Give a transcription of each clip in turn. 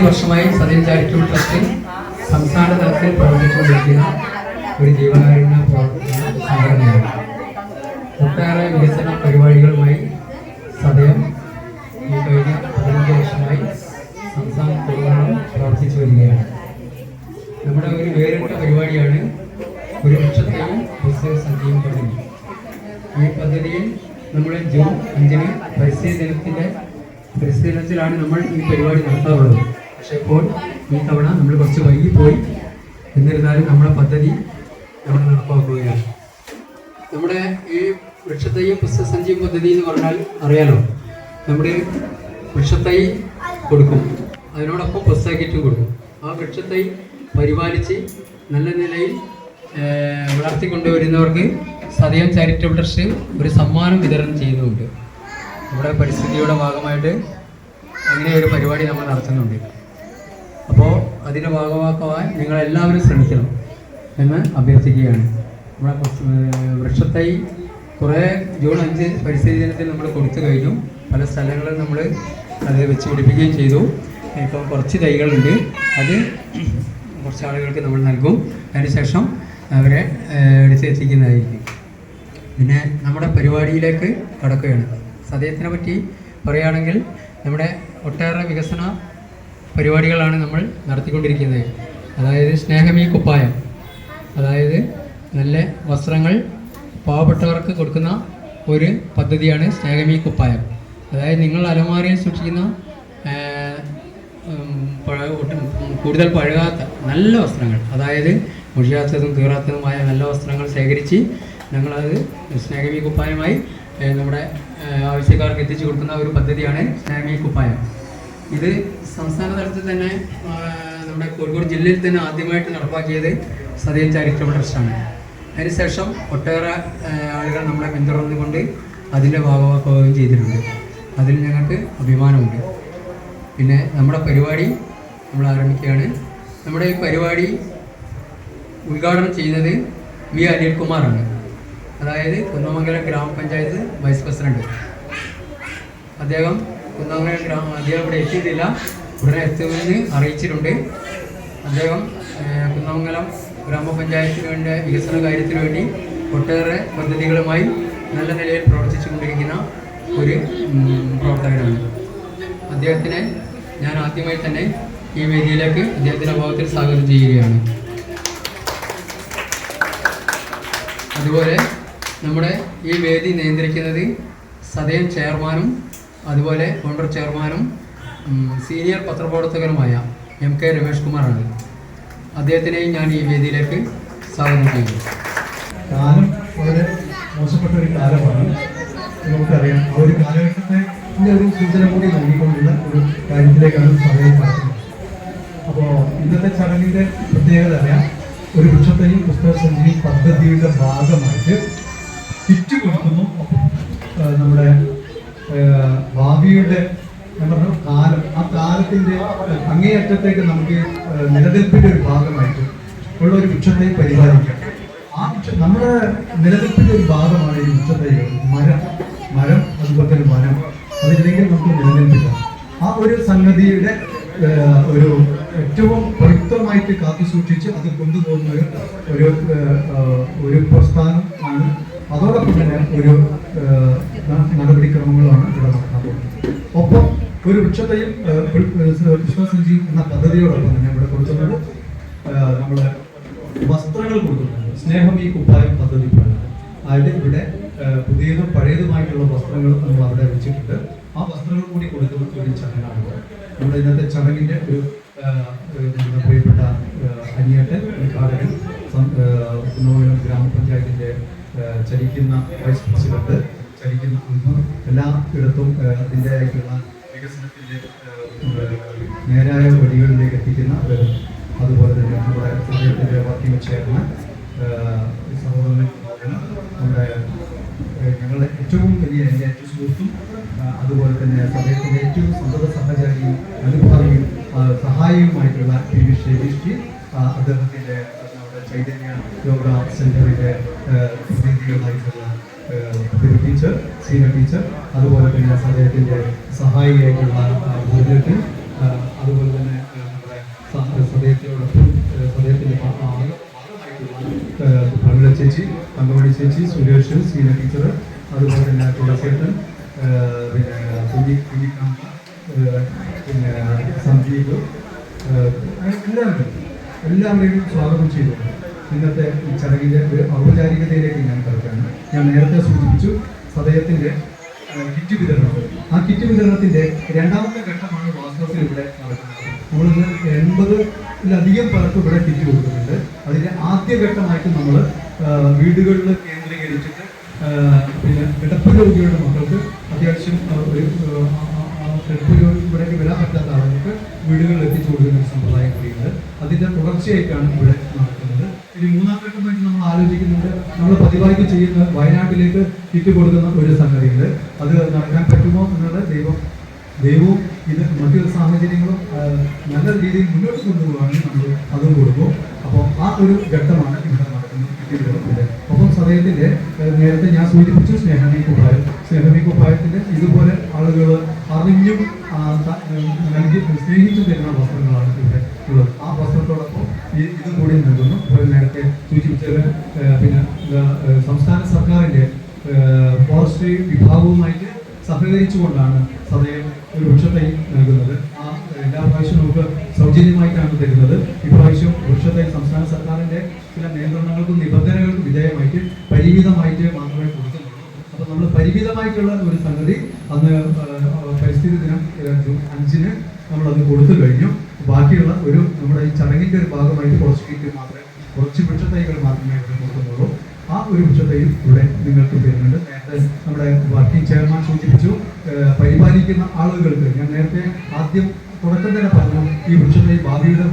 പതിനഞ്ച് വർഷമായി സതീൻ charitable trust സംസ്ഥാന തലത്തിൽ പ്രവർത്തിച്ചുകൊണ്ടിരിക്കുന്ന ഒരു ജീവകാരുണ്യ സംഘടനയാണ്. ഒട്ടേറെ വികസന പരിപാടികളുമായി സദയം ഈ കഴിഞ്ഞ പതിനഞ്ച് വർഷമായി സംസ്ഥാനത്തുടനീളം പ്രവർത്തിച്ചു വരികയാണ്. നമ്മുടെ ഒരു വേറിട്ട പരിപാടിയാണ് ഒരു ലക്ഷത്തെയും പുസ്തക സംഖ്യയും പദ്ധതി ഈ പദ്ധതിയിൽ നമ്മൾ ജൂൺ അഞ്ചിന് പരിസ്ഥിതി ദിനത്തിന്റെ പരിസ്ഥിതി ദിനത്തിലാണ് നമ്മൾ ഈ പരിപാടി നടത്താറുള്ളത്. പക്ഷേ ഇപ്പോൾ ഈ തവണ നമ്മൾ കുറച്ച് വൈകിപ്പോയി എന്നിരുന്നാലും നമ്മുടെ പദ്ധതി നമ്മൾ നടപ്പാക്കുകയാണ്. നമ്മുടെ ഈ വൃക്ഷത്തൈയും പുസ്തകസഞ്ചിയും പദ്ധതി എന്ന് പറഞ്ഞാൽ അറിയാലോ നമ്മുടെ വൃക്ഷത്തൈ കൊടുക്കും. അതിനോടൊപ്പം പുസ്തകിറ്റും കൊടുക്കും. ആ വൃക്ഷത്തൈ പരിപാലിച്ച് നല്ല നിലയിൽ വളർത്തിക്കൊണ്ടുവരുന്നവർക്ക് സദയം ചാരിറ്റബിൾ ട്രസ്റ്റ് ഒരു സമ്മാനം വിതരണം ചെയ്യുന്നുണ്ട്. നമ്മുടെ പരിസ്ഥിതിയുടെ ഭാഗമായിട്ട് അങ്ങനെ ഒരു പരിപാടി നമ്മൾ നടത്തുന്നുണ്ട്. അപ്പോൾ അതിന്റെ ഭാഗമാക്കുവാൻ നിങ്ങളെല്ലാവരും ശ്രമിക്കണം എന്ന് അഭ്യർത്ഥിക്കുകയാണ്. നമ്മുടെ വൃക്ഷത്തൈ കുറേ ജൂൺ അഞ്ച് പരിസ്ഥിതി ദിനത്തിൽ നമ്മൾ കൊടുത്തു കഴിഞ്ഞു. പല സ്ഥലങ്ങളിൽ നമ്മൾ അത് വെച്ച് പിടിപ്പിക്കുകയും ചെയ്തു. ഇപ്പം കുറച്ച് തൈകളുണ്ട്. അത് കുറച്ച് ആളുകൾക്ക് നമ്മൾ നൽകും. അതിനുശേഷം അവരെ എടുത്തെത്തിക്കുന്നതായിരിക്കും പിന്നെ നമ്മുടെ പരിപാടിയിലേക്ക് കടക്കുകയാണ്. സദയത്തിനെ പറ്റി പറയുകയാണെങ്കിൽ നമ്മുടെ ഒട്ടേറെ വികസന പരിപാടികളാണ് നമ്മൾ നടത്തിക്കൊണ്ടിരിക്കുന്നത്. അതായത് സ്നേഹമീ കുപ്പായം. അതായത് നല്ല വസ്ത്രങ്ങൾ പാവപ്പെട്ടവർക്ക് കൊടുക്കുന്ന ഒരു പദ്ധതിയാണ് സ്നേഹമീ കുപ്പായം. അതായത് നിങ്ങൾ അലമാരയിൽ സൂക്ഷിക്കുന്ന കൂടുതൽ പഴകാത്ത നല്ല വസ്ത്രങ്ങൾ അതായത് മുഷിയാത്തതും കീറാത്തതുമായ നല്ല വസ്ത്രങ്ങൾ ശേഖരിച്ച് ഞങ്ങളത് സ്നേഹമീ കുപ്പായമായി നമ്മുടെ ആവശ്യക്കാർക്ക് എത്തിച്ചു കൊടുക്കുന്ന ഒരു പദ്ധതിയാണ് സ്നേഹമീ കുപ്പായം. ഇത് സംസ്ഥാന തലത്തിൽ തന്നെ നമ്മുടെ കോഴിക്കോട് ജില്ലയിൽ തന്നെ ആദ്യമായിട്ട് നടപ്പാക്കിയത് സതീൽ ചാരിറ്റബിൾ ട്രസ്റ്റാണ് അതിനുശേഷം ഒട്ടേറെ ആളുകൾ നമ്മളെ പിന്തുടർന്നുകൊണ്ട് അതിന്റെ ഭാഗമാക്കുകയും ചെയ്തിട്ടുണ്ട്. അതിൽ ഞങ്ങൾക്ക് അഭിമാനമുണ്ട്. പിന്നെ നമ്മുടെ പരിപാടി നമ്മൾ ആരംഭിക്കുകയാണ്. നമ്മുടെ ഈ പരിപാടി ഉദ്ഘാടനം ചെയ്യുന്നത് വി അനിൽകുമാറാണ് അതായത് കുന്നമംഗലം ഗ്രാമപഞ്ചായത്ത് വൈസ് പ്രസിഡന്റ്. അദ്ദേഹം കുന്നമംഗലം ഗ്രാമ അദ്ദേഹം ഇവിടെ എത്തിയിട്ടില്ല. ഉടനെ എത്തുമെന്ന് അറിയിച്ചിട്ടുണ്ട്. അദ്ദേഹം കുന്നമംഗലം ഗ്രാമപഞ്ചായത്തിന് വേണ്ട വികസന കാര്യത്തിന് വേണ്ടി ഒട്ടേറെ പദ്ധതികളുമായി നല്ല നിലയിൽ പ്രവർത്തിച്ചുകൊണ്ടിരിക്കുന്ന ഒരു പ്രവർത്തകനാണ്. അദ്ദേഹത്തിനെ ഞാൻ ആദ്യമായി തന്നെ ഈ വേദിയിലേക്ക് അദ്ദേഹത്തിന്റെ അഭാവത്തിൽ സ്വാഗതം ചെയ്യുകയാണ്. അതുപോലെ നമ്മുടെ ഈ വേദി നിയന്ത്രിക്കുന്നത് സദയം ചെയർമാനും അതുപോലെ കൗണ്ടർ ചെയർമാനും സീനിയർ പത്രപ്രവർത്തകനുമായ എം കെ രമേഷ് കുമാറാണ്. അദ്ദേഹത്തിനെയും ഞാൻ ഈ വേദിയിലേക്ക് സ്വാഗതം ചെയ്യുന്നു. കാലം വളരെ മോശപ്പെട്ട ഒരു കാലമാണ്. നമുക്കറിയാം ആ ഒരു കാലഘട്ടത്തെ ഒരു സൂചന കൂടി നൽകിക്കൊണ്ടുള്ള ഒരു കാര്യത്തിലേക്കാണ് സമയം പറയുന്നത് അപ്പോൾ ഇന്നത്തെ ചടങ്ങിന്റെ പ്രത്യേകത അറിയാം. ഒരു വൃക്ഷത്തെയും പുസ്തക സഞ്ചരി പദ്ധതിയുടെ ഭാഗമായിട്ട് കിറ്റ് കൊടുക്കുന്നു. നമ്മുടെ ഭാവിയുടെ പറഞ്ഞു കാലം ആ കാലത്തിന്റെ അങ്ങേയറ്റത്തേക്ക് നമുക്ക് നിലനിൽപ്പിന്റെ ഒരു ഭാഗമായിട്ട് ഉള്ള ഒരു വൃക്ഷത്തെ പരിപാലിക്കാം. ആ വൃക്ഷം നമ്മുടെ നിലനിൽപ്പിന്റെ ഒരു ഭാഗമാണ് ഈ വൃക്ഷത്തൈകൾ മരം മരം അതുപോലെ തന്നെ വനം. അതില്ലെങ്കിൽ നമുക്ക് നിലനിൽപ്പില്ല. ആ ഒരു സംഗതിയുടെ ഒരു ഏറ്റവും പവിത്രമായിട്ട് കാത്തു സൂക്ഷിച്ച് അത് കൊണ്ടുപോകുന്ന ഒരു ഒരു പ്രസ്ഥാനം ആണ് അതോടൊപ്പം തന്നെ ഒരു നടപടിക്രമങ്ങളാണ് ഇവിടെ നടക്കാൻ പോകുന്നത്. ഒപ്പം ഒരു വൃക്ഷത്തെയും ഏഹ്, വൃ- ഏഹ്, വിശ്വാസഞ്ചി എന്ന പദ്ധതിയോടൊപ്പം തന്നെ ഇവിടെ കൊടുക്കുന്നത് ഏഹ്, നമ്മൾ വസ്ത്രങ്ങൾ കൊടുക്കുന്നുണ്ട് സ്നേഹം ഈ കുപ്പായം പദ്ധതി അതായത് ഇവിടെ പുതിയതും പഴയതുമായിട്ടുള്ള വസ്ത്രങ്ങൾ നമ്മൾ അവിടെ വെച്ചിട്ടുണ്ട്. ആ വസ്ത്രങ്ങൾ കൂടി കൊടുക്കുന്ന ഒരു ചടങ്ങാണ് നമ്മുടെ ഇന്നത്തെ ചടങ്ങിന്റെ ഒരു പ്രിയപ്പെട്ട അനിയട്ടൻ ഉദ്ഘാടകൻ ഗ്രാമപഞ്ചായത്തിന്റെ ചലിക്കുന്ന വൈസ് പ്രസിഡന്റ് ചലിക്കുന്ന അംഗം എല്ലാ ഇടത്തും ഏഹ്, അതിന്റെതായിട്ടുള്ള ഏഹ്, നേരായ വഴികളിലേക്ക് എത്തിക്കുന്ന അതുപോലെ തന്നെ നമ്മുടെ അദ്ദേഹത്തിന്റെ വർക്കിംഗ് ചെയർമാൻ സഹോദരൻ നമ്മുടെ ഞങ്ങളുടെ ഏറ്റവും വലിയ എന്റെ ഏറ്റവും സുഹൃത്തും അതുപോലെ തന്നെ സമയത്തിന്റെ ഏറ്റവും സന്തത സഹചാരിയും അനുഭാവിയും സഹായവുമായിട്ടുള്ള പി വി ആ, നമ്മുടെ ചൈതന്യ യോഗ സെന്ററിന്റെ പ്രതിനിധികളായിട്ടുള്ള ഒരു ടീച്ചർ സീനിയർ ടീച്ചർ അതുപോലെ തന്നെ അദ്ദേഹത്തിന്റെ സഹായിയായിട്ടുള്ള ഭൂജറ്റ് അതുപോലെ തന്നെ നമ്മുടെ സദയത്തിനോടൊപ്പം ആ, ഭാഗമായിട്ടുള്ള ചേച്ചി അങ്കവാടി ചേച്ചി സുരേഷ് സീനിയർ ടീച്ചർ അതുപോലെ തന്നെ തുളസേട്ടൻ പിന്നെ കുഞ്ഞി കുഞ്ഞിക്കാമ്പ പിന്നെ സന്ദീപ് എല്ലാവരും എല്ലാവരെയും സ്വാഗതം ചെയ്തുകൊണ്ട് ഇന്നത്തെ ഈ ചടങ്ങിന്റെ ഒരു ഔപചാരികതയിലേക്ക് ഞാൻ കിടക്കുകയാണ്. ഞാൻ നേരത്തെ സൂചിപ്പിച്ചു സദയത്തിന്റെ കിറ്റ് വിതരണം ആ കിറ്റ് വിതരണത്തിന്റെ രണ്ടാമത്തെ ഘട്ടമാണ് വാസ്തവത്തിൽ ഇവിടെ നടക്കുന്നത്. നമ്മളിന്ന് എൺപതിലധികം പേർക്ക് ഇവിടെ കിറ്റ് കൊടുക്കുന്നുണ്ട്. അതിന്റെ ആദ്യ ഘട്ടമായിട്ട് നമ്മൾ വീടുകളിൽ കേന്ദ്രീകരിച്ചിട്ട് പിന്നെ കിടപ്പ് രോഗികളുടെ മക്കൾക്ക് അത്യാവശ്യം ഒരു കിടപ്പ് രോഗി ഇവിടേക്ക് വരാൻ പറ്റാത്ത ആളുകൾക്ക് വീടുകളിൽ എത്തിച്ചു കൊടുക്കുന്ന സമ്പ്രദായം കൂടിയുണ്ട്. അതിന്റെ തുടർച്ചയായിട്ടാണ് ഇവിടെ നടക്കുന്നത്. ഇനി മൂന്നാം ഘട്ടമായിട്ട് നമ്മൾ ആലോചിക്കുന്നുണ്ട്. നമ്മൾ പതിവായിട്ട് ചെയ്യുന്ന വയനാട്ടിലേക്ക് കിറ്റ് കൊടുക്കുന്ന ഒരു സംഗതിയുണ്ട്. അത് നടക്കാൻ പറ്റുമോ എന്നുള്ളത് ദൈവം ദൈവവും ഇത് മറ്റൊരു സാഹചര്യങ്ങളും നല്ല രീതിയിൽ മുന്നോട്ട് കൊണ്ടുപോകുകയാണെങ്കിൽ നമ്മൾ അതും കൊടുക്കും. അപ്പോൾ ആ ഒരു ഘട്ടമാണ് ഇവിടെ നടക്കുന്നത് അപ്പം ഒപ്പം സദയത്തിന്റെ നേരത്തെ ഞാൻ സൂചിപ്പിച്ചു സ്നേഹമി കുപ്പായം. സ്നേഹമി കുപ്പായത്തിന്റെ ഇതുപോലെ ആളുകൾ അറിഞ്ഞും നൽകി സ്നേഹിച്ചു തരുന്ന വസ്ത്രങ്ങളാണ് ഇവിടെ ഉള്ളത്. ആ വസ്ത്രത്തോടൊപ്പം ഇതും കൂടി നൽകുന്നു. അപ്പോൾ നേരത്തെ സൂചിപ്പിച്ചത് പിന്നെ സംസ്ഥാന സർക്കാരിന്റെ ഫോറസ്ട്രി വിഭാഗവുമായിട്ട് സഹകരിച്ചുകൊണ്ടാണ് സദയം ഒരു വൃക്ഷത്തൈ നൽകുന്നത്. ആ എല്ലാ പ്രാവശ്യവും നമുക്ക് സൗജന്യമായിട്ടാണ് തരുന്നത്. ഇപ്രാവശ്യം വൃക്ഷത്തൈ സംസ്ഥാന സർക്കാരിന്റെ ചില നിയന്ത്രണങ്ങൾക്കും നിബന്ധനകൾക്കും വിധേയമായിട്ട് പരിമിതമായിട്ട് മാത്രമേ കൊടുക്കുന്നുള്ളൂ അപ്പോൾ നമ്മൾ പരിമിതമായിട്ടുള്ള ഒരു സംഗതി അന്ന് പരിസ്ഥിതി ദിനം അഞ്ചിന് നമ്മളത് കൊടുത്തു കഴിഞ്ഞു. ബാക്കിയുള്ള ഒരു നമ്മുടെ ഈ ചടങ്ങിന്റെ ഒരു ഭാഗമായിട്ട് കുറച്ച് കിറ്റ് മാത്രമേ കുറച്ച് വൃക്ഷത്തൈകൾ മാത്രമേ ഇവിടെ കൊടുക്കുന്നുള്ളൂ ആ ഒരു വൃക്ഷത്തൈയും ഇവിടെ നിങ്ങൾക്ക് തരുന്നുണ്ട്. നേരത്തെ നമ്മുടെ വർക്കിംഗ് ചെയർമാൻ സൂചിപ്പിച്ചു പരിപാലിക്കുന്ന ആളുകൾക്ക് ഞാൻ നേരത്തെ ആദ്യം തുടക്കം തന്നെ പറഞ്ഞു ഈ വൃക്ഷത്തൈ ഭാവിയുടെ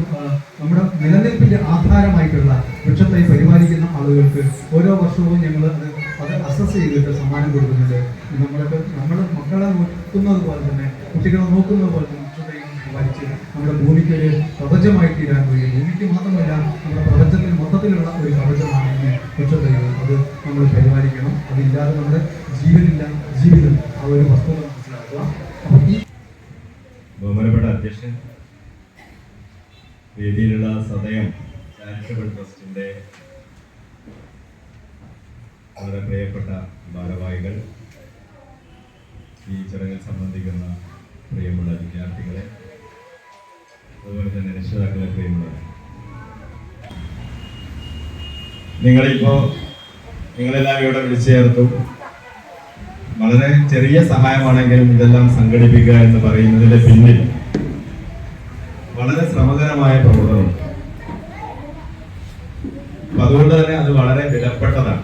നമ്മുടെ നിലനിൽപ്പിന്റെ ആധാരമായിട്ടുള്ള വൃക്ഷത്തൈ പരിപാലിക്കുന്ന ആളുകൾക്ക് ഓരോ വർഷവും ഞങ്ങൾ അത് അത് അസസ് ചെയ്തിട്ട് സമ്മാനം കൊടുക്കുന്നുണ്ട്. നമ്മളൊക്കെ നമ്മുടെ മക്കളെ നോക്കുന്നത് പോലെ തന്നെ കുട്ടികളെ നോക്കുന്നത് പോലെ തന്നെ പരിപാലിച്ച് നമ്മുടെ ഭൂമിക്ക് ഒരു പ്രപഞ്ചമായി തീരാൻ കഴിയും. ഭൂമിക്ക് മാത്രമല്ല നമ്മുടെ പ്രപഞ്ചത്തിന് മൊത്തത്തിലുള്ള ഒരു പ്രപഞ്ചമാണ് ഈ അത് നമ്മൾ പരിപാലിക്കണം. അതില്ലാതെ നമ്മുടെ നിങ്ങളിപ്പോ നിങ്ങളെല്ലാം ഇവിടെ വിളിച്ചു ചേർത്തു. വളരെ ചെറിയ സഹായമാണെങ്കിലും ഇതെല്ലാം സംഘടിപ്പിക്കുക എന്ന് പറയുന്നതിന്റെ പിന്നിൽ വളരെ ശ്രമകരമായ പ്രവർത്തനം. അതുകൊണ്ട് തന്നെ അത് വളരെ വിലപ്പെട്ടതാണ്.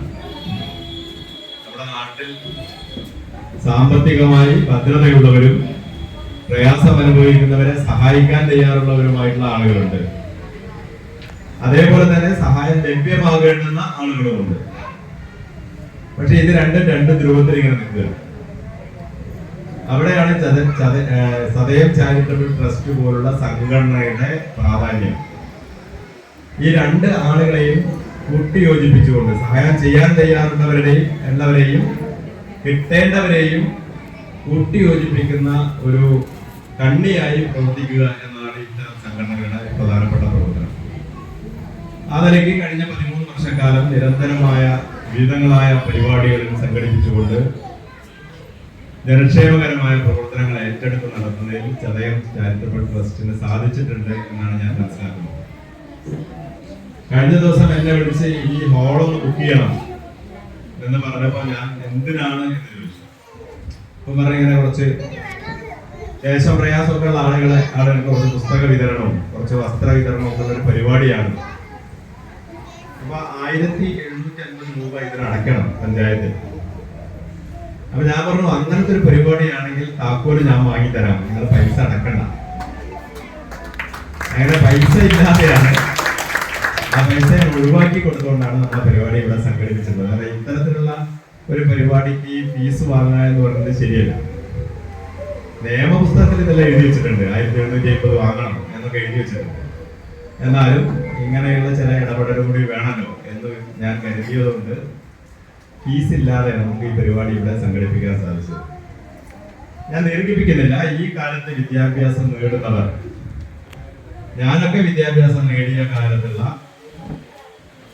നമ്മുടെ നാട്ടിൽ സാമ്പത്തികമായി ഭദ്രതയുള്ളവരും പ്രയാസം അനുഭവിക്കുന്നവരെ സഹായിക്കാൻ തയ്യാറുള്ളവരുമായിട്ടുള്ള ആളുകളുണ്ട്. അതേപോലെ തന്നെ സഹായം ലഭ്യമാകേണ്ടുന്ന ആളുകളുമുണ്ട്. പക്ഷെ ഇത് രണ്ടും രണ്ട് ധ്രുവത്തിൽ ഇങ്ങനെ നിൽക്കുക അവിടെയാണ് ചത ചത സദയം ചാരിറ്റബിൾ ട്രസ്റ്റ് പോലുള്ള സംഘടനയുടെ പ്രാധാന്യം. ഈ രണ്ട് ആളുകളെയും കൂട്ടിയോജിപ്പിച്ചുകൊണ്ട് സഹായം ചെയ്യാൻ തയ്യാറുള്ളവരുടെയും എല്ലാവരെയും കിട്ടേണ്ടവരെയും കൂട്ടിയോജിപ്പിക്കുന്ന ഒരു കണ്ണിയായി പ്രവർത്തിക്കുക എന്നാണ് ഇത്തരം സംഘടനകളുടെ പ്രധാനപ്പെട്ട പ്രവർത്തനം ആ നിലയ്ക്ക് കഴിഞ്ഞ പതിമൂന്ന് വർഷക്കാലം നിരന്തരമായ വിവിധങ്ങളായ പരിപാടികൾ സംഘടിപ്പിച്ചുകൊണ്ട് ജനക്ഷേമകരമായ പ്രവർത്തനങ്ങൾ ഏറ്റെടുത്ത് നടത്തുന്നതിൽ ചതയം ചാരിറ്റബിൾ ട്രസ്റ്റിന് സാധിച്ചിട്ടുണ്ട് എന്നാണ് ഞാൻ മനസ്സിലാക്കുന്നത്. കഴിഞ്ഞ ദിവസം എന്നെ വിളിച്ച് ഈ ഹോളൊന്ന് ബുക്ക് ചെയ്യണം എന്ന് പറഞ്ഞപ്പോൾ ഞാൻ എന്തിനാണ് എന്ന് ചോദിച്ചു. അപ്പൊ പറഞ്ഞിങ്ങനെ കുറച്ച് ലേശം പ്രയാസമൊക്കെയുള്ള ആളുകളെ ആളുകൾക്ക് കുറച്ച് പുസ്തക വിതരണവും കുറച്ച് വസ്ത്ര വിതരണവും ഒക്കെ ഒരു പരിപാടിയാണ്. അപ്പൊ ആയിരത്തി എഴുന്നൂറ്റി അൻപത് രൂപ ഇതിന് അടയ്ക്കണം പഞ്ചായത്തിൽ. അപ്പൊ ഞാൻ പറഞ്ഞു അങ്ങനത്തെ ഒരു പരിപാടിയാണെങ്കിൽ താക്കോൽ ഞാൻ വാങ്ങിത്തരാം. നിങ്ങൾ പൈസ അടക്കണ്ട. അങ്ങനെ പൈസ ഇല്ലാതെയാണ് ആ പൈസ ഒഴിവാക്കി കൊടുത്തുകൊണ്ടാണ് നമ്മുടെ പരിപാടി ഇവിടെ സംഘടിപ്പിച്ചത്. അതായത് ഇത്തരത്തിലുള്ള ഒരു പരിപാടിക്ക് ഫീസ് വാങ്ങുക എന്ന് പറയുന്നത് ശരിയല്ല. നിയമപുസ്തകത്തിൽ ഇതെല്ലാം എഴുതി വെച്ചിട്ടുണ്ട്. ആയിരത്തി എഴുന്നൂറ്റി അമ്പത് വാങ്ങണം എന്നൊക്കെ എഴുതി വെച്ചിട്ടുണ്ട്. എന്നാലും ഇങ്ങനെയുള്ള ചില ഇടപെടലും കൂടി വേണമല്ലോ എന്ന് ഞാൻ കരുതിയതുകൊണ്ട് ഫീസ് ഇല്ലാതെ നമുക്ക് ഈ പരിപാടി ഇവിടെ സംഘടിപ്പിക്കാൻ സാധിച്ചു. ഞാൻ ദീർഘിപ്പിക്കുന്നില്ല ഈ കാലത്ത് വിദ്യാഭ്യാസം നേടുന്നവർ. ഞാനൊക്കെ വിദ്യാഭ്യാസം നേടിയ കാലത്തുള്ള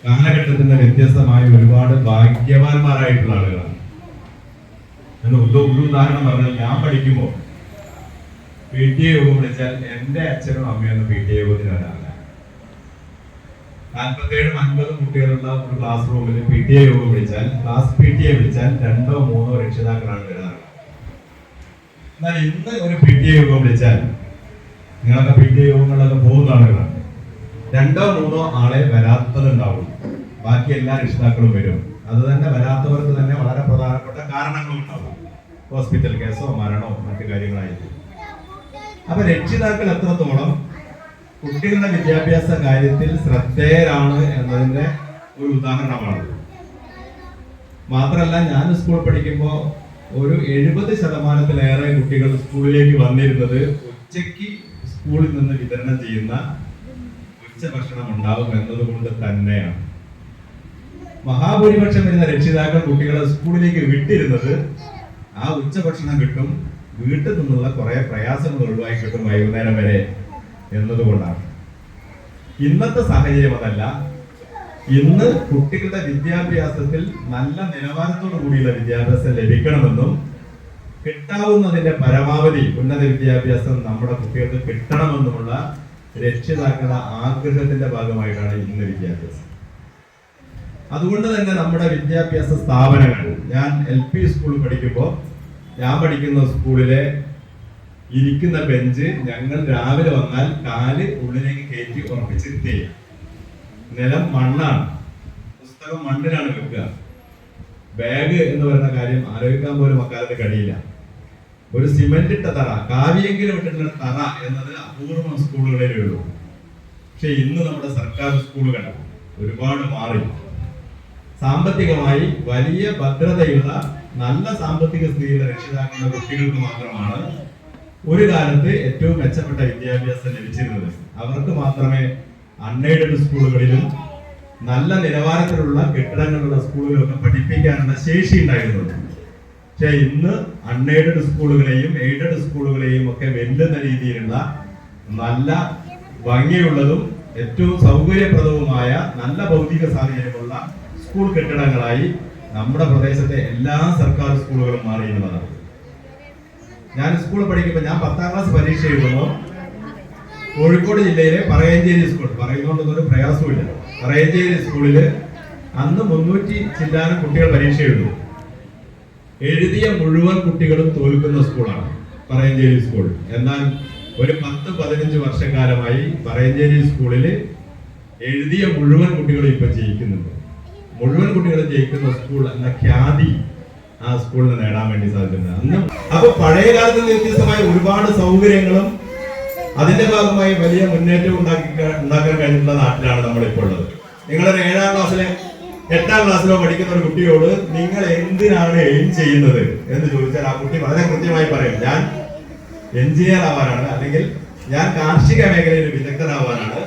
കാലഘട്ടത്തിന്റെ വ്യത്യസ്തമായ ഒരുപാട് ഭാഗ്യവാന്മാരായിട്ടുള്ള ആളുകളാണ്. എന്ന് ഒരു ഉദാഹരണം പറഞ്ഞാൽ ഞാൻ പഠിക്കുമ്പോൾ പി ടി എ വിളിച്ചാൽ എന്റെ അച്ഛനും അമ്മയൊന്നും പി ടി എ വരാറില്ല നാൽപ്പത്തേഴും അൻപതും കുട്ടികളുള്ള ഒരു ക്ലാസ് റൂമിൽ പി ടി എ യോഗം വിളിച്ചാൽ ക്ലാസ് പി ടി എ വിളിച്ചാൽ രണ്ടോ മൂന്നോ രക്ഷിതാക്കളാണ് വരുന്നത് എന്നാൽ ഇന്ന് ഒരു പി ടി എ യോഗം വിളിച്ചാൽ നിങ്ങളൊക്കെ പി ടി എ യോഗങ്ങളിലൊക്കെ പോകുന്ന ആളുകളാണ് രണ്ടോ മൂന്നോ ആളെ വരാത്തതുണ്ടാവും. ബാക്കി എല്ലാ രക്ഷിതാക്കളും വരും. അത് തന്നെ വരാത്തവർക്ക് തന്നെ വളരെ പ്രധാനപ്പെട്ട കാരണങ്ങളും ഉണ്ടാവും ഹോസ്പിറ്റൽ കേസോ മരണമോ മറ്റു കാര്യങ്ങളായിരിക്കും. അപ്പൊ രക്ഷിതാക്കൾ എത്രത്തോളം കുട്ടികളുടെ വിദ്യാഭ്യാസ കാര്യത്തിൽ ശ്രദ്ധേയരാണ് എന്നതിന്റെ ഒരു ഉദാഹരണമാണ് മാത്രമല്ല ഞാൻ സ്കൂൾ പഠിക്കുമ്പോൾ ഒരു എഴുപത് ശതമാനത്തിലേറെ കുട്ടികൾ സ്കൂളിലേക്ക് വന്നിരുന്നത് ഉച്ചയ്ക്ക് സ്കൂളിൽ നിന്ന് വിതരണം ചെയ്യുന്ന ഉച്ചഭക്ഷണം ഉണ്ടാവും എന്നതുകൊണ്ട് തന്നെയാണ്. മഹാഭൂരിപക്ഷം വരുന്ന രക്ഷിതാക്കൾ കുട്ടികളെ സ്കൂളിലേക്ക് വിട്ടിരുന്നത് ആ ഉച്ചഭക്ഷണം കിട്ടും വീട്ടിൽ നിന്നുള്ള കുറെ പ്രയാസങ്ങൾ ഒഴിവാക്കി കിട്ടും വൈകുന്നേരം വരെ. എന്നതുകൊണ്ടാണ്. ഇന്നത്തെ സാഹചര്യം അതല്ല. ഇന്ന് കുട്ടികളുടെ വിദ്യാഭ്യാസത്തിൽ നല്ല നിലവാരത്തോടു കൂടിയുള്ള വിദ്യാഭ്യാസം ലഭിക്കണമെന്നും കിട്ടാവുന്നതിന്റെ പരമാവധി ഉന്നത വിദ്യാഭ്യാസം നമ്മുടെ കുട്ടികൾക്ക് കിട്ടണമെന്നുമുള്ള രക്ഷിതാക്കളുടെ ആഗ്രഹത്തിന്റെ ഭാഗമായിട്ടാണ് ഇന്ന് വിദ്യാഭ്യാസം. അതുകൊണ്ട് തന്നെ നമ്മുടെ വിദ്യാഭ്യാസ സ്ഥാപനങ്ങൾ ഞാൻ എൽ പി സ്കൂളിൽ പഠിക്കുമ്പോൾ ഞാൻ പഠിക്കുന്ന സ്കൂളിലെ ഇരിക്കുന്ന ബെഞ്ച് ഞങ്ങൾ രാവിലെ വന്നാൽ കാൽ ഉള്ളിലേക്ക് കയറ്റി ഉറപ്പിച്ചിരുത്തി നിലം മണ്ണാണ്. പുസ്തകം മണ്ണിലാണ് വെക്കുക. ബാഗ് എന്ന് പറയുന്ന കാര്യം ആലോചിക്കാൻ പോലും അക്കാലത്ത് കഴിയില്ല ഒരു സിമന്റ് ഇട്ട തറ കാവിയെങ്കിലും ഇട്ടിട്ടുള്ള തറ എന്നത് അപൂർവം സ്കൂളുകളിലേ ഉള്ളൂ. പക്ഷെ ഇന്ന് നമ്മുടെ സർക്കാർ സ്കൂളുകൾ ഒരുപാട് മാറി. സാമ്പത്തികമായി വലിയ ഭദ്രതയുള്ള നല്ല സാമ്പത്തിക സ്ഥിതിയുള്ള രക്ഷിതാക്കളുടെ കുട്ടികൾക്ക് മാത്രമാണ് ഒരു കാലത്ത് ഏറ്റവും മെച്ചപ്പെട്ട വിദ്യാഭ്യാസം ലഭിച്ചിരുന്നത് അവർക്ക് മാത്രമേ അൺഎയ്ഡഡ് സ്കൂളുകളിലും നല്ല നിലവാരത്തിലുള്ള കെട്ടിടങ്ങളുള്ള സ്കൂളുകളൊക്കെ പഠിപ്പിക്കാനുള്ള ശേഷി ഉണ്ടായിരുന്നുള്ളൂ. പക്ഷെ ഇന്ന് അൺഎയ്ഡഡ് സ്കൂളുകളെയും എയ്ഡഡ് സ്കൂളുകളെയും ഒക്കെ വെല്ലുന്ന രീതിയിലുള്ള നല്ല ഭംഗിയുള്ളതും ഏറ്റവും സൗകര്യപ്രദവുമായ നല്ല ഭൗതിക സാഹചര്യമുള്ള സ്കൂൾ കെട്ടിടങ്ങളായി നമ്മുടെ പ്രദേശത്തെ എല്ലാ സർക്കാർ സ്കൂളുകളും മാറി എന്നുള്ളതാണ് ഞാൻ സ്കൂളിൽ പഠിക്കുമ്പോൾ ഞാൻ പത്താം ക്ലാസ് പരീക്ഷ എഴുതുമ്പോൾ കോഴിക്കോട് ജില്ലയിലെ പറയഞ്ചേരി സ്കൂൾ പറയുന്നതുകൊണ്ടൊന്നും ഒരു പ്രയാസമില്ല പറയഞ്ചേരി സ്കൂളിൽ അന്ന് മുന്നൂറ്റി ചില്ലാനം കുട്ടികൾ പരീക്ഷ എഴുതും. എഴുതിയ മുഴുവൻ കുട്ടികളും തോൽക്കുന്ന സ്കൂളാണ് പറയഞ്ചേരി സ്കൂൾ എന്നാൽ ഒരു പത്ത് പതിനഞ്ച് വർഷക്കാലമായി പറയഞ്ചേരി സ്കൂളിൽ എഴുതിയ മുഴുവൻ കുട്ടികളും ഇപ്പൊ ജയിക്കുന്നുണ്ട്. മുഴുവൻ കുട്ടികളും ജയിക്കുന്ന സ്കൂൾ എന്ന ഖ്യാതി ആ സ്കൂളിൽ നേടാൻ വേണ്ടി സാധിക്കുന്നത് അപ്പൊ പഴയ കാലത്ത് വ്യത്യസ്തമായ ഒരുപാട് സൗകര്യങ്ങളും അതിന്റെ ഭാഗമായി വലിയ മുന്നേറ്റം ഉണ്ടാക്കി ഉണ്ടാക്കാൻ കഴിഞ്ഞിട്ടുള്ള നാട്ടിലാണ് നമ്മൾ ഇപ്പോൾ ഉള്ളത്. നിങ്ങളൊരു ഏഴാം ക്ലാസ്സിലെ എട്ടാം ക്ലാസ്സിലോ പഠിക്കുന്ന ഒരു കുട്ടിയോട് നിങ്ങൾ എന്തിനാണ് എയിം ചെയ്യുന്നത് എന്ന് ചോദിച്ചാൽ ആ കുട്ടി വളരെ കൃത്യമായി പറയും. ഞാൻ എഞ്ചിനീയർ ആവാനാണ് അല്ലെങ്കിൽ ഞാൻ കാർഷിക മേഖലയിൽ വിദഗ്ധനാവാനാണ്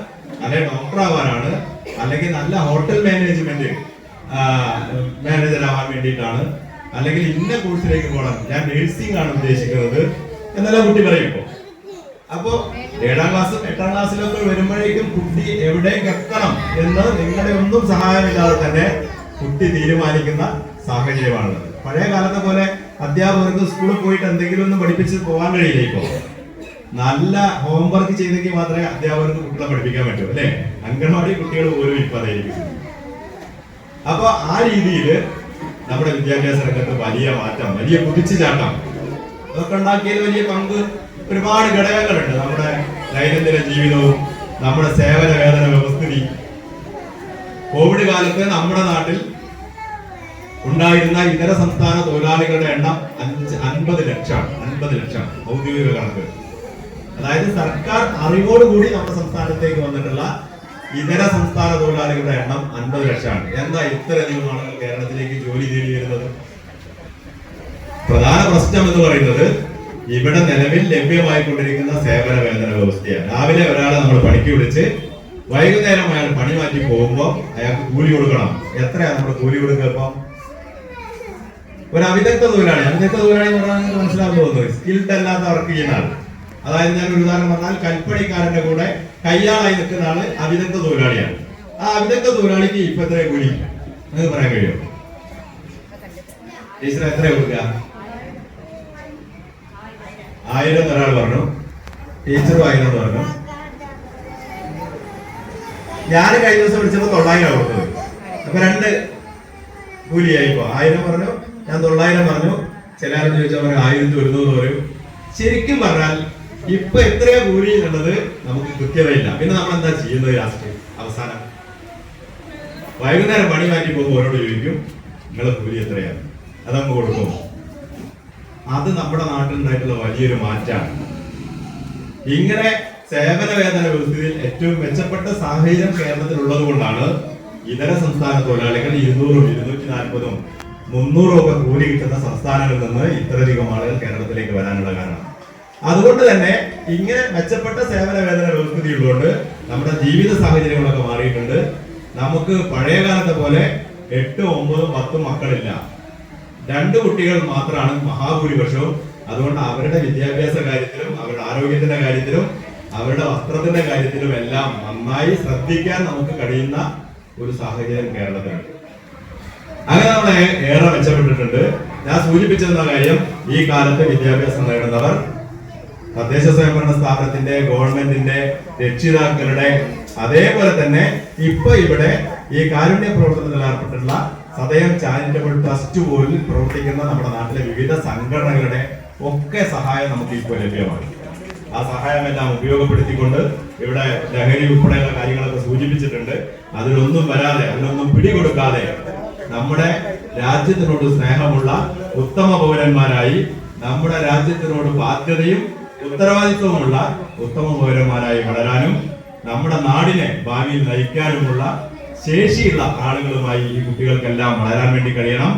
അല്ലെങ്കിൽ ഡോക്ടർ ആവാനാണ് അല്ലെങ്കിൽ നല്ല ഹോട്ടൽ മാനേജ്മെന്റ് മാനേജർ ആവാൻ വേണ്ടിയിട്ടാണ് അല്ലെങ്കിൽ ഇന്ന കോഴ്സിലേക്ക് പോകണം. ഞാൻ നേഴ്സിംഗ് ആണ് ഉദ്ദേശിക്കുന്നത്. എന്നല്ല കുട്ടി പറയും അപ്പോ ഏഴാം ക്ലാസ്സും എട്ടാം ക്ലാസ്സിലൊക്കെ വരുമ്പോഴേക്കും കുട്ടി എവിടേക്ക് എത്തണം എന്ന് നിങ്ങളുടെ ഒന്നും സഹായമില്ലാതെ തന്നെ കുട്ടി തീരുമാനിക്കുന്ന സാഹചര്യമാണ് പഴയ കാലത്തെ പോലെ അധ്യാപകർക്ക് സ്കൂളിൽ പോയിട്ട് എന്തെങ്കിലും ഒന്ന് പഠിപ്പിച്ച് പോകാൻ കഴിയില്ല ഇപ്പോ. നല്ല ഹോംവർക്ക് ചെയ്തെങ്കിൽ മാത്രമേ അധ്യാപകർക്ക് കുട്ടികളെ പഠിപ്പിക്കാൻ പറ്റൂ അല്ലെ? അംഗൻവാടി കുട്ടികൾ പോലും ഇപ്പൊ അതായിരിക്കും അപ്പൊ ആ രീതിയിൽ നമ്മുടെ വിദ്യാഭ്യാസ രംഗത്ത് വലിയ മാറ്റം വലിയ കുതിച്ചുചാട്ടം. അതൊക്കെ ഉണ്ടാക്കിയതിൽ വലിയ പങ്ക് ഒരുപാട് ഘടകങ്ങളുണ്ട്. നമ്മുടെ ദൈനംദിന ജീവിതവും നമ്മുടെ സേവന വേതന വ്യവസ്ഥിതി. കോവിഡ് കാലത്ത് നമ്മുടെ നാട്ടിൽ ഉണ്ടായിരുന്ന ഇതര സംസ്ഥാന തൊഴിലാളികളുടെ എണ്ണം അഞ്ച് അൻപത് ലക്ഷം അൻപത് ലക്ഷം ഔദ്യോഗിക കണക്ക്. അതായത് സർക്കാർ അറിവോടുകൂടി നമ്മുടെ സംസ്ഥാനത്തേക്ക് വന്നിട്ടുള്ള ഇതര സംസ്ഥാന തൊഴിലാളികളുടെ എണ്ണം അൻപത് ലക്ഷമാണ്. എന്താ ഇത്രയധികം ആളുകൾ കേരളത്തിലേക്ക് ജോലി തേടി വരുന്നത്? പ്രധാന പ്രശ്നം എന്ന് പറയുന്നത് ഇവിടെ നിലവിൽ ലഭ്യമായിക്കൊണ്ടിരിക്കുന്ന സേവന വേതന വ്യവസ്ഥയാണ്. രാവിലെ ഒരാളെ നമ്മൾ പണിക്ക് വിളിച്ച് വൈകുന്നേരം അയാൾ പണി മാറ്റി പോകുമ്പോൾ അയാൾക്ക് കൂലി കൊടുക്കണം. എത്രയാണ് നമ്മൾ കൂലി കൊടുക്കുക ഇപ്പം? ഒരു അവിദഗ്ധ തൊഴിലാളി. അവിദഗ്ധ തൊഴിലാളി എന്ന് പറഞ്ഞാൽ മനസ്സിലാകുന്നു സ്കിൽഡ് അല്ലാത്ത വർക്ക് ചെയ്യുന്ന അതായത് ഞാൻ ഒരു ഉദാഹരണം പറഞ്ഞാൽ കൽപ്പണിക്കാരന്റെ കൂടെ കയ്യാളായി നിൽക്കുന്ന ആൾ അവിദഗ്ധ തൊഴിലാളിയാണ്. ആ അവിദഗ്ധ തൊഴിലാളിക്ക് ഇപ്പൊ എത്ര കൂലി? എന്ന് പറയാൻ കഴിയുമോ? ടീച്ചർ എത്ര കൊടുക്കുക? ആയിരം ഒരാൾ പറഞ്ഞു. ടീച്ചറും ആയിരം എന്ന് പറഞ്ഞു. ഞാൻ കഴിഞ്ഞ ദിവസം വിളിച്ചപ്പോ തൊള്ളായിരം കൊടുത്തത്. അപ്പൊ രണ്ട് കൂലിയായിപ്പോ ആയിരം പറഞ്ഞു. ഞാൻ തൊള്ളായിരം പറഞ്ഞു. ചില ആരും ചോദിച്ചാൽ ആയിരത്തി ഒരുന്നൂറ് പറയും. ശരിക്കും പറഞ്ഞാൽ ഇപ്പൊ എത്രയാ കൂലി എന്നുള്ളത് നമുക്ക് കൃത്യതയില്ല. പിന്നെ നമ്മൾ എന്താ ചെയ്യുന്നത് ലാസ്റ്റ്? അവസാനം. വൈകുന്നേരം പണി മാറ്റി പോകുമ്പോൾ ഓരോട് ചോദിക്കും നിങ്ങളെ കൂലി എത്രയാണ്? അത് നമുക്ക് കൊടുക്കും അത് നമ്മുടെ നാട്ടിൽ ഉണ്ടായിട്ടുള്ള വലിയൊരു മാറ്റാണ്. ഇങ്ങനെ സേവന വേതന വ്യവസ്ഥയിൽ ഏറ്റവും മെച്ചപ്പെട്ട സാഹചര്യം കേരളത്തിൽ ഉള്ളത് കൊണ്ടാണ് ഇതര സംസ്ഥാന തൊഴിലാളികൾ ഇരുന്നൂറും ഇരുന്നൂറ്റി നാൽപ്പതും മുന്നൂറും ഒക്കെ കൂലി കിട്ടുന്ന സംസ്ഥാനങ്ങളിൽ നിന്ന് ഇത്രയധികം ആളുകൾ കേരളത്തിലേക്ക് വരാനുള്ള കാരണം. അതുകൊണ്ട് തന്നെ ഇങ്ങനെ മെച്ചപ്പെട്ട സേവന വേതന വ്യവസ്ഥിതി ഉള്ളതുകൊണ്ട് നമ്മുടെ ജീവിത സാഹചര്യങ്ങളൊക്കെ മാറിയിട്ടുണ്ട്. നമുക്ക് പഴയ കാലത്തെ പോലെ എട്ടും ഒമ്പതും പത്തും മക്കളില്ല. രണ്ട് കുട്ടികൾ മാത്രമാണ് മഹാഭൂരിപക്ഷവും. അതുകൊണ്ട് അവരുടെ വിദ്യാഭ്യാസ കാര്യത്തിലും അവരുടെ ആരോഗ്യത്തിന്റെ കാര്യത്തിലും അവരുടെ വസ്ത്രത്തിന്റെ കാര്യത്തിലും എല്ലാം നന്നായി ശ്രദ്ധിക്കാൻ നമുക്ക് കഴിയുന്ന ഒരു സാഹചര്യം കേരളത്തിലുണ്ട്. അങ്ങനെ നമ്മളെ ഏറെ മെച്ചപ്പെട്ടിട്ടുണ്ട്. ഞാൻ സൂചിപ്പിച്ചിരുന്ന കാര്യം ഈ കാലത്ത് വിദ്യാഭ്യാസം നേടുന്നവർ തദ്ദേശ സ്വയംഭരണ സ്ഥാപനത്തിന്റെ ഗവൺമെന്റിന്റെ രക്ഷിതാക്കളുടെ അതേപോലെ തന്നെ ഇപ്പൊ ഇവിടെ ഈ കാരുണ്യ പ്രവർത്തനത്തിൽ ഏർപ്പെട്ടിട്ടുള്ള സദയം ചാരിറ്റബിൾ ട്രസ്റ്റ് പോലും പ്രവർത്തിക്കുന്ന നമ്മുടെ നാട്ടിലെ വിവിധ സംഘടനകളുടെ ഒക്കെ സഹായം നമുക്ക് ഇപ്പോൾ ലഭ്യമാണ്. ആ സഹായമെല്ലാം ഉപയോഗപ്പെടുത്തിക്കൊണ്ട് ഇവിടെ ലഹരി ഉൾപ്പെടെയുള്ള കാര്യങ്ങളൊക്കെ സൂചിപ്പിച്ചിട്ടുണ്ട്. അതിലൊന്നും വരാതെ അതിലൊന്നും പിടികൊടുക്കാതെ നമ്മുടെ രാജ്യത്തിനോട് സ്നേഹമുള്ള ഉത്തമ പൗരന്മാരായി നമ്മുടെ രാജ്യത്തിനോട് ബാധ്യതയും ഉത്തരവാദിത്വമുള്ള ഉത്തമ പൗരന്മാരായി വളരാനും നമ്മുടെ നാടിനെ ഭാവിയിൽ നയിക്കാനുമുള്ള ശേഷിയുള്ള ആളുകളുമായി ഈ കുട്ടികൾക്കെല്ലാം വളരാൻ വേണ്ടി കഴിയണം.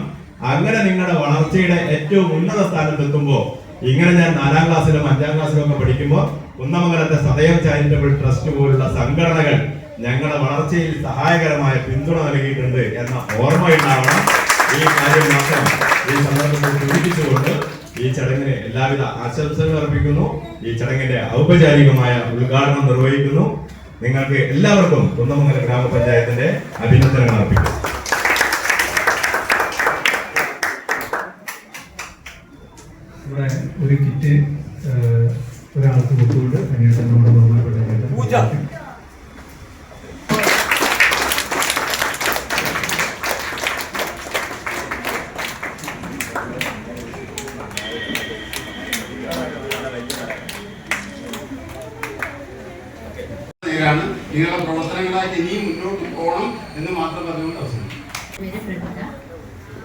അങ്ങനെ നിങ്ങളുടെ വളർച്ചയുടെ ഏറ്റവും ഉന്നത സ്ഥാനത്തെത്തുമ്പോൾ ഇങ്ങനെ ഞാൻ നാലാം ക്ലാസ്സിലും അഞ്ചാം ക്ലാസ്സിലും ഒക്കെ പഠിക്കുമ്പോൾ കുന്നമംഗലത്തെ സദയം ചാരിറ്റബിൾ ട്രസ്റ്റ് പോലുള്ള സംഘടനകൾ ഞങ്ങളുടെ വളർച്ചയിൽ സഹായകരമായ പിന്തുണ നൽകിയിട്ടുണ്ട് എന്ന ഓർമ്മ ഉണ്ടാവണം ഈ കാര്യം മാത്രം ഈ സന്ദർഭത്തിൽ സൂചിപ്പിച്ചുകൊണ്ട് ഈ ചടങ്ങിന് എല്ലാവിധ ആശംസകൾ അർപ്പിക്കുന്നു. ഈ ചടങ്ങിന്റെ ഔപചാരികമായ ഉദ്ഘാടനം നിർവഹിക്കുന്നു. നിങ്ങൾക്ക് എല്ലാവർക്കും കുന്നമംഗലം ഗ്രാമപഞ്ചായത്തിന്റെ അഭിനന്ദനങ്ങൾ അർപ്പിക്കുന്നു. ഇവിടെ ഒരു കിറ്റ് ഒരാൾക്ക് കൊടുത്തുകൊണ്ട് അന്വേഷണം നമ്മുടെ ബഹുമാനപ്പെട്ട നിങ്ങളുടെ പ്രവർത്തനങ്ങളായിട്ട് ഇനിയും മുന്നോട്ട് പോകണം എന്ന് മാത്രം പറഞ്ഞുകൊണ്ട്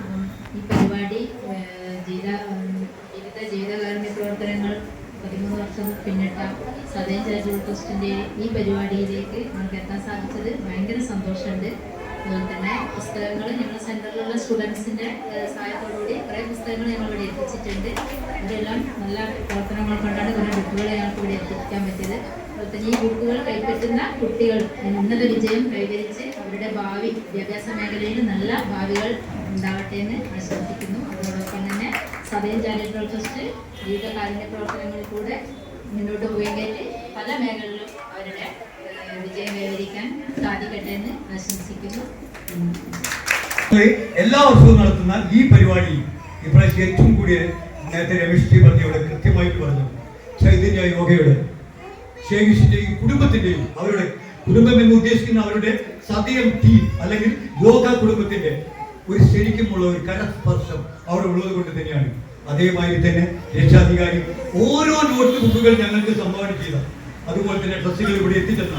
ഉം, ഈ പരിപാടി ഉം, വിവിധ ജീവിതകാരുണ്യ പ്രവർത്തനങ്ങൾ പതിമൂന്ന് വർഷം പിന്നിട്ട സദൈൻ ചാരിറ്റബിൾ ട്രസ്റ്റിന്റെ ഈ പരിപാടിയിലേക്ക് നമുക്ക് എത്താൻ സാധിച്ചത് ഭയങ്കര സന്തോഷമുണ്ട്. അതുപോലെ തന്നെ പുസ്തകങ്ങൾ ഞങ്ങളുടെ സെന്ററിലുള്ള സ്റ്റുഡൻസിന്റെ സഹായത്തോടുകൂടി കുറേ പുസ്തകങ്ങൾ ഞങ്ങൾ ഇവിടെ എത്തിച്ചിട്ടുണ്ട്. അവരെല്ലാം നല്ല പ്രവർത്തനങ്ങൾ കൊണ്ടാണ് കുറേ ബുക്കുകൾ ഞങ്ങൾക്ക് ഇവിടെ എത്തിക്കാൻ പറ്റിയത്. തന്നെ ഈ ബുക്കുകൾ കൈപ്പറ്റുന്ന കുട്ടികൾ. ഉന്നത വിജയം കൈവരിച്ച് അവരുടെ ഭാവി വിദ്യാഭ്യാസ മേഖലയിൽ നല്ല ഭാവികൾ ഉണ്ടാവട്ടെ എന്ന് ആശംസിക്കുന്നു. അതോടൊപ്പം തന്നെ സദയം ചാരിറ്റബിൾ ട്രസ്റ്റ് കാരുണ്യ പ്രവർത്തനങ്ങളിൽ കൂടെ മുന്നോട്ട് പോയെങ്കിൽ പല മേഖലകളിലും അവരുടെ വിജയം കൈവരിക്കാൻ സാധിക്കട്ടെ എന്ന് ആശംസിക്കുന്നു. എല്ലാ വർഷവും നടത്തുന്ന ഈ പരിപാടി ഇപ്രാവശ്യം ഏറ്റവും കൂടിയ നേരത്തെ രമേശ് ജി പറഞ്ഞ കൃത്യമായിട്ട് പറഞ്ഞു. ചൈതന്യ യോഗയുടെ ശേഖിഷിന്റെയും കുടുംബത്തിന്റെയും അവരുടെ കുടുംബം എന്ന് ഉദ്ദേശിക്കുന്ന അവരുടെ സതയം ടീം അല്ലെങ്കിൽ യോഗ കുടുംബത്തിന്റെ ഒരു ശരിക്കുമുള്ള ഒരു കരസ്പർശം അവിടെ ഉള്ളത് കൊണ്ട് തന്നെയാണ്. അതേമാതിരി തന്നെ രക്ഷാധികാരി ഓരോ നോട്ട് ബുക്കുകൾ ഞങ്ങൾക്ക് സംഭാവന ചെയ്ത അതുപോലെ തന്നെ ഡ്രസ്സുകൾ ഇവിടെ എത്തിച്ചെന്ന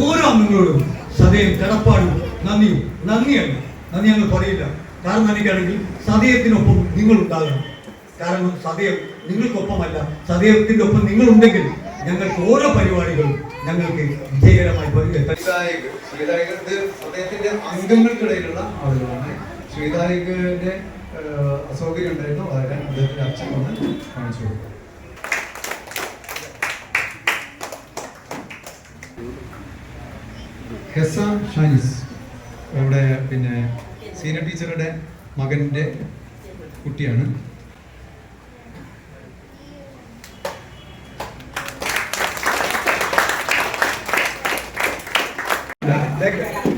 ഓരോ അംഗങ്ങളോടും സദയം കടപ്പാടും നന്ദിയും. നന്ദിയാണ് നന്ദി ഞങ്ങൾ പറയില്ല. കാരണം എനിക്കാണെങ്കിൽ സദയത്തിനൊപ്പം നിങ്ങൾ ഉണ്ടാകണം കാരണം സദയം നിങ്ങൾക്കൊപ്പമല്ല. സദയത്തിന്റെ ഒപ്പം നിങ്ങളുണ്ടെങ്കിൽ ഞങ്ങൾക്ക് ഓരോ പരിപാടികളും ഞങ്ങൾക്ക് വിജയകരമായി അദ്ദേഹത്തിന്റെ അംഗങ്ങൾക്കിടയിലുള്ള ആളുകളാണ്. ശ്രീതായികന്റെ അസൗകര്യം ഉണ്ടായിരുന്നു. വളരെ അദ്ദേഹത്തിന്റെ അച്ഛൻ വന്ന് കാണിച്ചു കൊടുക്കും ഹെസ ഷാനിസ് ഇവിടെ പിന്നെ സീനിയർ ടീച്ചറുടെ മകന്റെ കുട്ടിയാണ്. Né, década.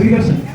Dígase.